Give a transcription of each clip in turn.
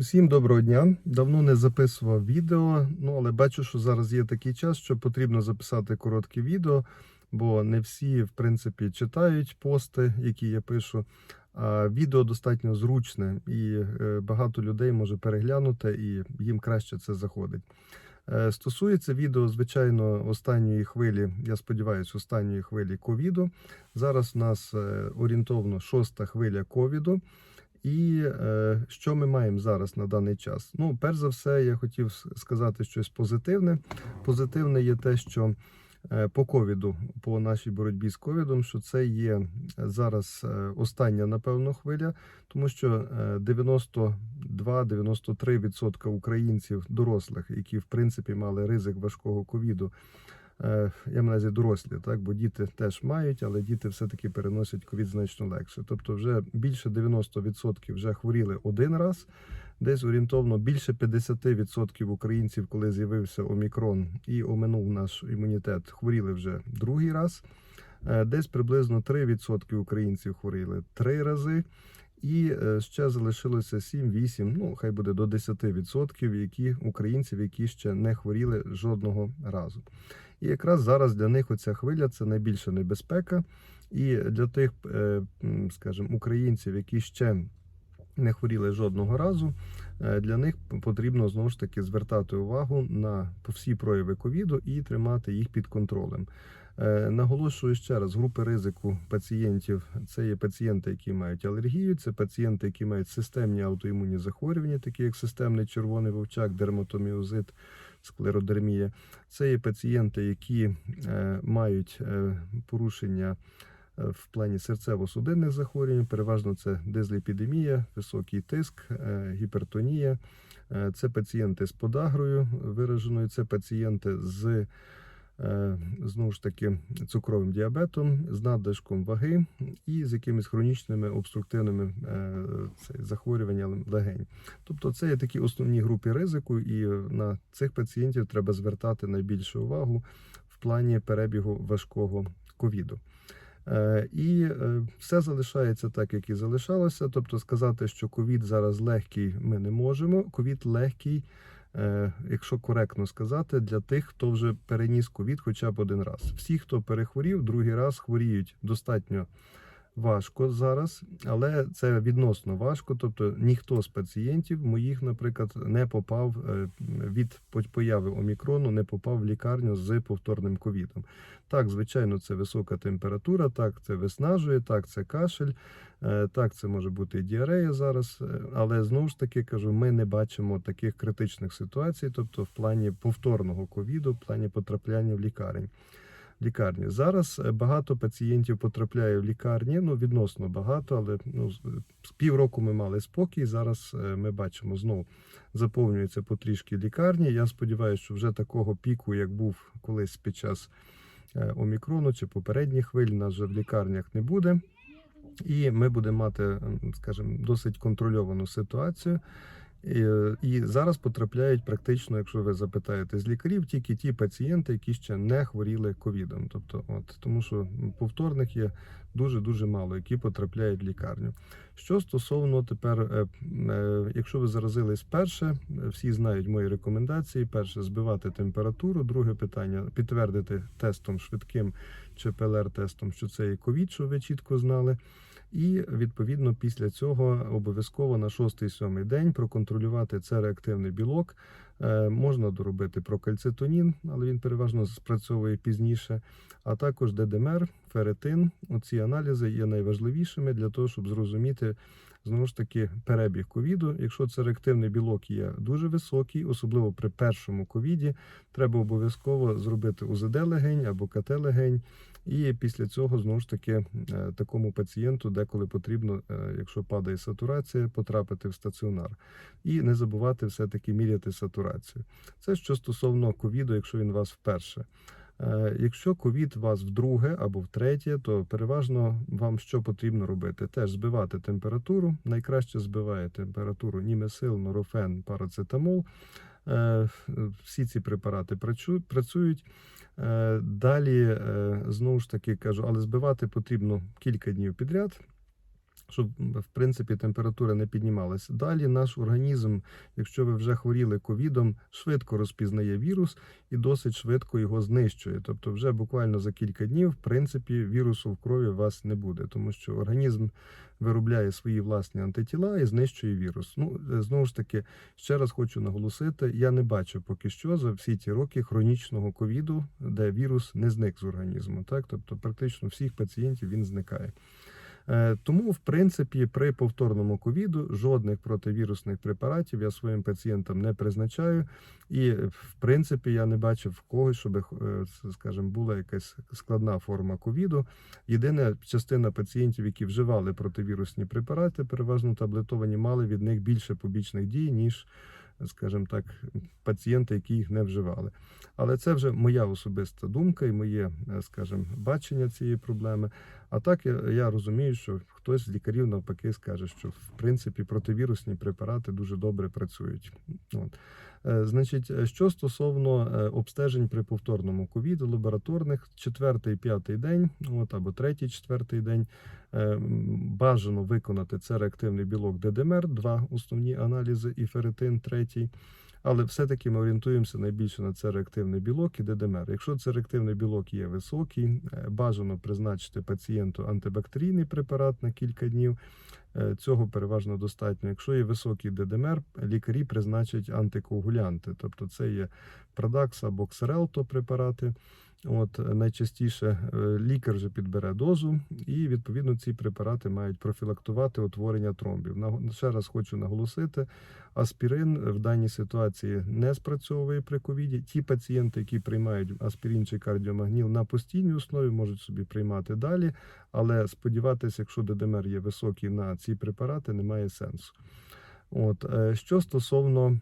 Усім доброго дня. Давно не записував відео, ну але бачу, що зараз є такий час, що потрібно записати коротке відео, бо не всі, в принципі, читають пости, які я пишу. А відео достатньо зручне і е, багато людей може переглянути, і їм краще це заходить. Е, Стосується відео, звичайно, останньої хвилі, я сподіваюся, останньої хвилі ковіду. Зараз у нас е, орієнтовно шоста хвиля ковіду. І е, що ми маємо зараз на даний час? Ну, перш за все, я хотів сказати щось позитивне. Позитивне є те, що е, по ковіду, по нашій боротьбі з ковідом, що це є зараз е, остання, напевно, хвиля, тому що е, 92-93% українців дорослих, які в принципі мали ризик важкого ковіду. Е, Я маю увазі дорослі, так бо діти теж мають, але діти все-таки переносять ковід значно легше. Тобто, вже більше 90% вже хворіли один раз. Десь орієнтовно більше 50% українців, коли з'явився омікрон і оминув наш імунітет, хворіли вже другий раз. Е, Десь приблизно 3% українців хворіли три рази. І е, ще залишилося 7-8, ну хай буде до 10% які українців, які ще не хворіли жодного разу. І якраз зараз для них оця хвиля це найбільша небезпека. І для тих, е, скажімо, українців, які ще не хворіли жодного разу, е, для них потрібно знову ж таки звертати увагу на всі прояви ковіду і тримати їх під контролем. Е, Наголошую ще раз, групи ризику пацієнтів це є пацієнти, які мають алергію, це пацієнти, які мають системні аутоімунні захворювання, такі як системний червоний вовчак, дерматоміозит, склеродермія. Це є пацієнти, які е, мають е, порушення е, в плані серцево-судинних захворювань. Переважно це дизліпідемія, високий тиск, гіпертонія. Це пацієнти з подагрою вираженою, це пацієнти з знову ж таки цукровим діабетом, з надлишком ваги і з якимись хронічними обструктивними е, захворюваннями легень. Тобто це є такі основні групи ризику, і на цих пацієнтів треба звертати найбільшу увагу в плані перебігу важкого ковіду. Е, І е, все залишається так, як і залишалося. Тобто сказати, що ковід зараз легкий, ми не можемо. Ковід легкий, е, якщо коректно сказати, для тих, хто вже переніс ковід хоча б один раз. Всі, хто перехворів, другий раз хворіють достатньо важко зараз, але це відносно важко. Тобто ніхто з пацієнтів моїх, наприклад, не попав е, від появи омікрону, не попав в лікарню з повторним ковідом. Так, звичайно, це висока температура, так це виснажує, так це кашель, е, так це може бути і діарея зараз. е, Але знову ж таки кажу, ми не бачимо таких критичних ситуацій, тобто в плані повторного ковіду, в плані потрапляння в лікарень. Лікарні зараз е, багато пацієнтів потрапляє в лікарні. Ну відносно багато, але ну з півроку ми мали спокій. Зараз е, ми бачимо знову заповнюється потрішки лікарні. Я сподіваюся, що вже такого піку, як був колись під час е, омікрону чи попередніх хвиль, нас вже в лікарнях не буде. І ми будемо мати, скажімо, досить контрольовану ситуацію. І, е, і зараз потрапляють практично, якщо ви запитаєте з лікарів, тільки ті пацієнти, які ще не хворіли ковідом. Тобто, от тому, що повторних є дуже дуже мало, які потрапляють в лікарню. Що стосовно тепер, е, е, якщо ви заразились перше, всі знають мої рекомендації. Перше збивати температуру. Друге питання підтвердити тестом швидким чи ПЛР-тестом, що це є ковід, що ви чітко знали. І відповідно після цього обов'язково на 6-7 день проконтролювати це реактивний білок. Е, можна доробити прокальцитонін, але він переважно спрацьовує пізніше. А також ДДМР, феретин. Оці аналізи є найважливішими для того, щоб зрозуміти знову ж таки перебіг ковіду. Якщо це реактивний білок є дуже високий, особливо при першому ковіді, треба обов'язково зробити УЗД легень або КТ легень. І після цього знову ж таки е, такому пацієнту деколи потрібно, е, якщо падає сатурація, потрапити в стаціонар і не забувати все-таки міряти сатурацію. Це що стосовно ковіду, якщо він у вас вперше. Е, Якщо ковід вас вдруге або втретє, то переважно вам що потрібно робити? Теж збивати температуру. Найкраще збиває температуру німесил, норофен, парацетамол. Е, Всі ці препарати працю- працюють. Е, Далі, е, знову ж таки кажу, але збивати потрібно кілька днів підряд. Щоб в принципі температура не піднімалася. Далі наш організм, якщо ви вже хворіли ковідом, швидко розпізнає вірус і досить швидко його знищує. Тобто, вже буквально за кілька днів, в принципі, вірусу в крові у вас не буде, тому що організм виробляє свої власні антитіла і знищує вірус. Ну е, знову ж таки, ще раз хочу наголосити: я не бачу поки що за всі ті роки хронічного ковіду, де вірус не зник з організму. Так, тобто, практично всіх пацієнтів він зникає. Е, Тому, в принципі, при повторному ковіду жодних противірусних препаратів я своїм пацієнтам не призначаю. І, в принципі, я не бачив когось, щоб, е, скажімо, була якась складна форма ковіду. Єдина частина пацієнтів, які вживали противірусні препарати, переважно таблетовані, мали від них більше побічних дій, ніж, скажімо так, пацієнти, які їх не вживали. Але це вже моя особиста думка і моє, е, скажімо, бачення цієї проблеми. А так я, я розумію, що хтось з лікарів навпаки скаже, що в принципі противірусні препарати дуже добре працюють. От. Е, Значить, е, що стосовно е, обстежень при повторному ковіду, лабораторних, четвертий, п'ятий день, от або третій, четвертий день, бажано виконати це реактивний білок ДДМР, два основні аналізи, і ферритин, третій. Але все-таки ми орієнтуємося найбільше на це реактивний білок і ДДМР. Якщо це реактивний білок є високий, е, бажано призначити пацієнту антибактерійний препарат на кілька днів. Е, Цього переважно достатньо. Якщо є високий ДДМР, лікарі призначать антикоагулянти, тобто це є Продакс або Ксерелто препарати. От е, найчастіше е, лікар вже підбере дозу, і відповідно ці препарати мають профілактувати утворення тромбів. Ще раз хочу наголосити: аспірин в даній ситуації не спрацьовує при ковіді. Ті пацієнти, які приймають аспірин чи кардіомагніл на постійній основі, можуть собі приймати далі. Але сподіватися, якщо ДДМР є високий на ці препарати, немає сенсу. От е, що стосовно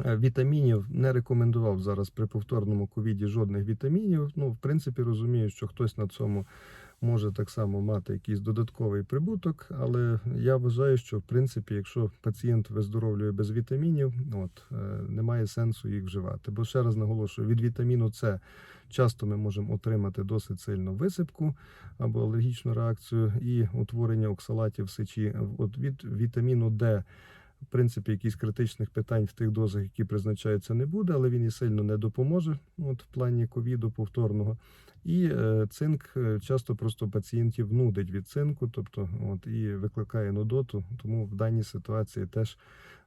вітамінів, не рекомендував зараз при повторному ковіді жодних вітамінів. Ну, в принципі, розумію, що хтось на цьому може так само мати якийсь додатковий прибуток, але я вважаю, що в принципі, якщо пацієнт виздоровлює без вітамінів, от е, немає сенсу їх вживати. Бо ще раз наголошую, від вітаміну С часто ми можемо отримати досить сильну висипку або алергічну реакцію і утворення оксалатів в сечі. От від вітаміну Д. В принципі, якісь критичних питань в тих дозах, які призначаються, не буде, але він і сильно не допоможе от, в плані ковіду повторного. І е, цинк е, часто просто пацієнтів нудить від цинку, тобто от, і викликає нудоту. Тому в даній ситуації теж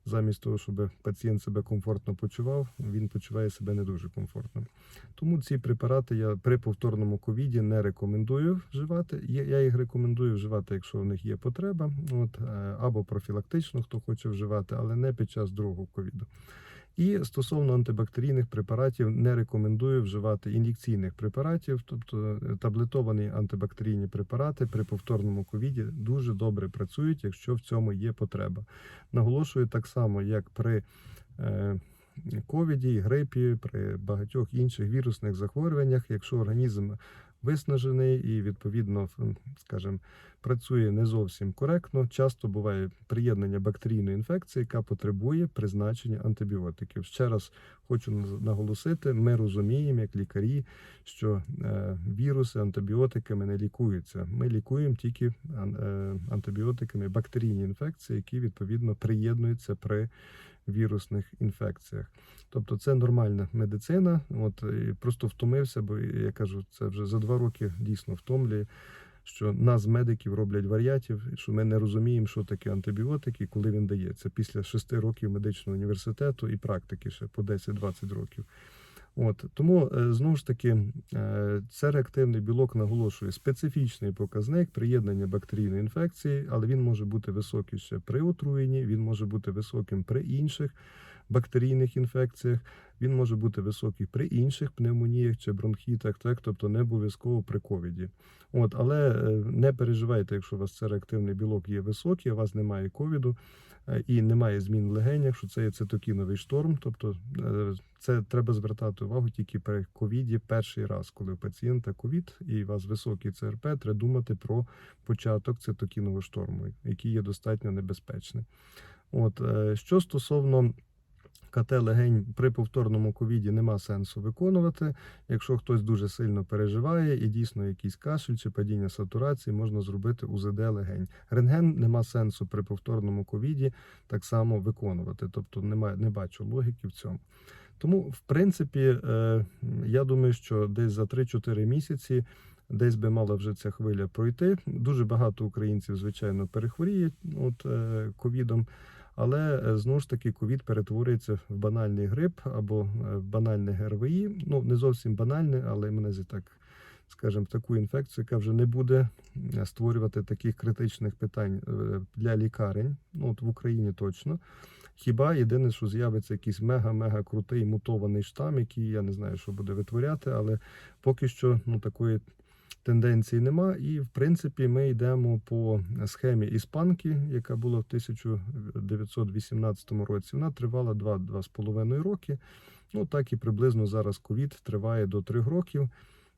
замість того, щоб пацієнт себе комфортно почував, він почуває себе не дуже комфортно. Тому ці препарати я при повторному ковіді не рекомендую вживати. Я їх рекомендую вживати, якщо в них є потреба, от, е, або профілактично, хто хоче вживати, але не під час другого ковіду. І стосовно антибактерійних препаратів не рекомендую вживати ін'єкційних препаратів, тобто е, таблетовані антибактерійні препарати при повторному ковіді дуже добре працюють, якщо в цьому є потреба. Наголошую так само, як при е, ковіді, грипі, при багатьох інших вірусних захворюваннях, якщо організм виснажений і відповідно, скажімо, працює не зовсім коректно. Часто буває приєднання бактерійної інфекції, яка потребує призначення антибіотиків. Ще раз хочу наголосити: ми розуміємо, як лікарі, що е, віруси антибіотиками не лікуються. Ми лікуємо тільки е, антибіотиками бактерійні інфекції, які відповідно приєднуються при вірусних інфекціях. Тобто це нормальна медицина. От і просто втомився, бо я кажу, це вже за два роки дійсно втомлює. Що нас, медиків, роблять варіатів, що ми не розуміємо, що таке антибіотик і коли він дається після шести років медичного університету і практики ще по 10-20 років. От тому е, знову ж таки е, це реактивний білок наголошує специфічний показник приєднання бактерійної інфекції, але він може бути високий ще при отруєнні, він може бути високим при інших бактерійних інфекціях, він може бути високий при інших пневмоніях чи бронхітах, так тобто не обов'язково при ковіді. От, але е, не переживайте, якщо у вас це реактивний білок є високий, у вас немає ковіду і немає змін в легенях, що це є цитокіновий шторм. Тобто е, це треба звертати увагу тільки при ковіді перший раз, коли у пацієнта ковід і у вас високий ЦРП, треба думати про початок цитокінового шторму, який є достатньо небезпечним. От е, що стосовно КТ легень при повторному ковіді нема сенсу виконувати. Якщо хтось дуже сильно переживає і дійсно якийсь кашель чи падіння сатурації, можна зробити УЗД легень. Рентген нема сенсу при повторному ковіді так само виконувати. Тобто немає, не бачу логіки в цьому. Тому, в принципі, е, я думаю, що десь за 3-4 місяці десь би мала вже ця хвиля пройти. Дуже багато українців, звичайно, перехворіють е, ковідом. Але е, знову ж таки ковід перетворюється в банальний грип або е, банальне ГРВІ. Ну не зовсім банальне, але мене так скажімо, таку інфекцію, яка вже не буде створювати таких критичних питань е, для лікарень. Ну от в Україні точно. Хіба єдине, що з'явиться якийсь мега-мега крутий мутований штам, який я не знаю, що буде витворяти, але поки що ну такої тенденції нема. І в принципі ми йдемо по схемі іспанки, яка була в 1918 році. Вона тривала 2-2,5 роки. Ну так і приблизно зараз ковід триває до 3 років.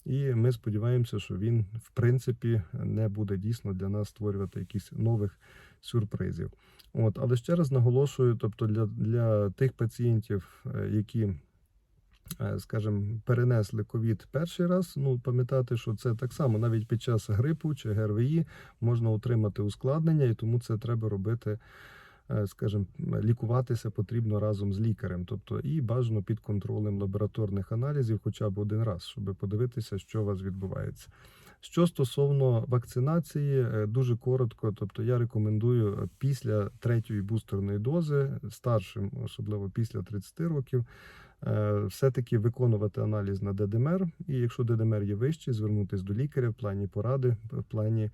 І ми сподіваємося, що він в принципі не буде дійсно для нас створювати якісь нових сюрпризів. От, але ще раз наголошую: тобто для, для тих пацієнтів, е, які скажімо, перенесли ковід перший раз. Ну, пам'ятати, що це так само навіть під час грипу чи ГРВІ можна отримати ускладнення, і тому це треба робити, е, скажімо, лікуватися потрібно разом з лікарем, тобто і бажано під контролем лабораторних аналізів, хоча б один раз, щоб подивитися, що у вас відбувається. Що стосовно вакцинації, е, дуже коротко, тобто я рекомендую е, після третьої бустерної дози, старшим, особливо після 30 років, е, все-таки виконувати аналіз на ДДМР. І якщо ДДМР є вищий, звернутися до лікаря в плані поради, в плані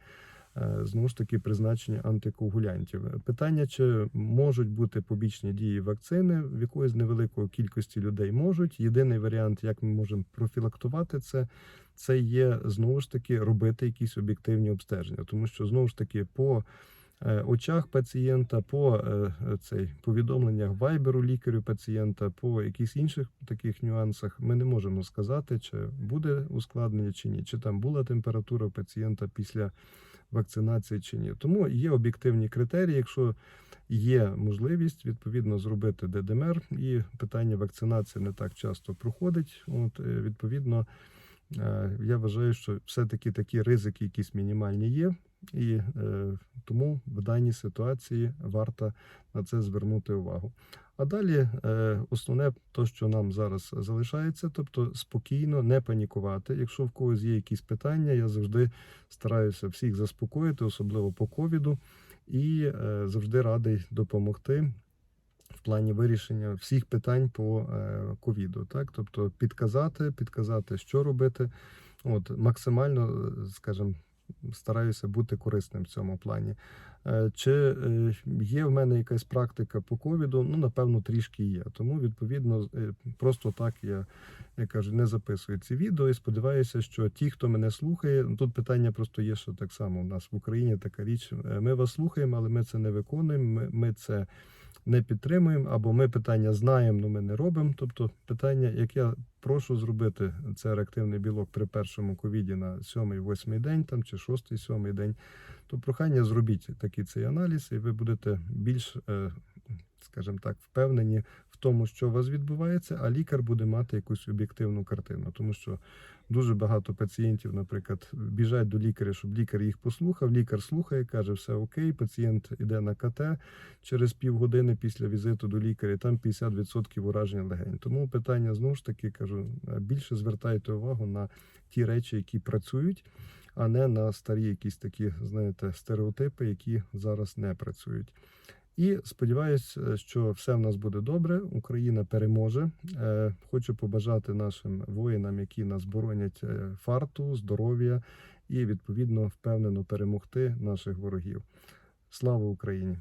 е, знову ж таки призначення антикоагулянтів. Питання, чи можуть бути побічні дії вакцини, в якоїсь невеликої кількості людей можуть. Єдиний варіант, як ми можемо профілактувати це. Це є знову ж таки робити якісь об'єктивні обстеження, тому що знову ж таки по е, очах пацієнта, по е, цей повідомленнях вайберу лікарю пацієнта, по якихось інших таких нюансах ми не можемо сказати, чи буде ускладнення чи ні, чи там була температура пацієнта після вакцинації чи ні. Тому є об'єктивні критерії. Якщо є можливість відповідно зробити ДДМР, і питання вакцинації не так часто проходить. От е, відповідно. Е, Я вважаю, що все-таки такі ризики, якісь мінімальні є, і е, тому в даній ситуації варто на це звернути увагу. А далі е, основне, то, що нам зараз залишається, тобто спокійно не панікувати. Якщо в когось є якісь питання, я завжди стараюся всіх заспокоїти, особливо по ковіду, і е, завжди радий допомогти в плані вирішення всіх питань по ковіду. Так, тобто підказати, підказати, що робити. От максимально, скажімо, стараюся бути корисним в цьому плані. Е, Чи е, є в мене якась практика по ковіду? Ну, напевно, трішки є. Тому, відповідно, е, просто так я, я кажу, не записую ці відео і сподіваюся, що ті, хто мене слухає, ну, тут питання просто є, що так само у нас в Україні така річ. Ми вас слухаємо, але ми це не виконуємо. Ми це не підтримуємо, або ми питання знаємо, але ми не робимо. Тобто, питання, як я прошу зробити це реактивний білок при першому ковіді на сьомий, восьмий день, там чи шостий, сьомий день, то прохання зробіть такий цей аналіз, і ви будете більш, е, скажімо так, впевнені тому, що у вас відбувається, а лікар буде мати якусь об'єктивну картину, тому що. Дуже багато пацієнтів, наприклад, біжать до лікаря, щоб лікар їх послухав. Лікар слухає, каже, все окей. Пацієнт іде на КТ через півгодини після візиту до лікаря. Там 50% ураження легень. Тому питання знову ж таки кажу: більше звертайте увагу на ті речі, які працюють, а не на старі якісь такі, знаєте, стереотипи, які зараз не працюють. І сподіваюся, що все в нас буде добре. Україна переможе. Е, Хочу побажати нашим воїнам, які нас боронять е, фарту, здоров'я і відповідно впевнено перемогти наших ворогів. Слава Україні!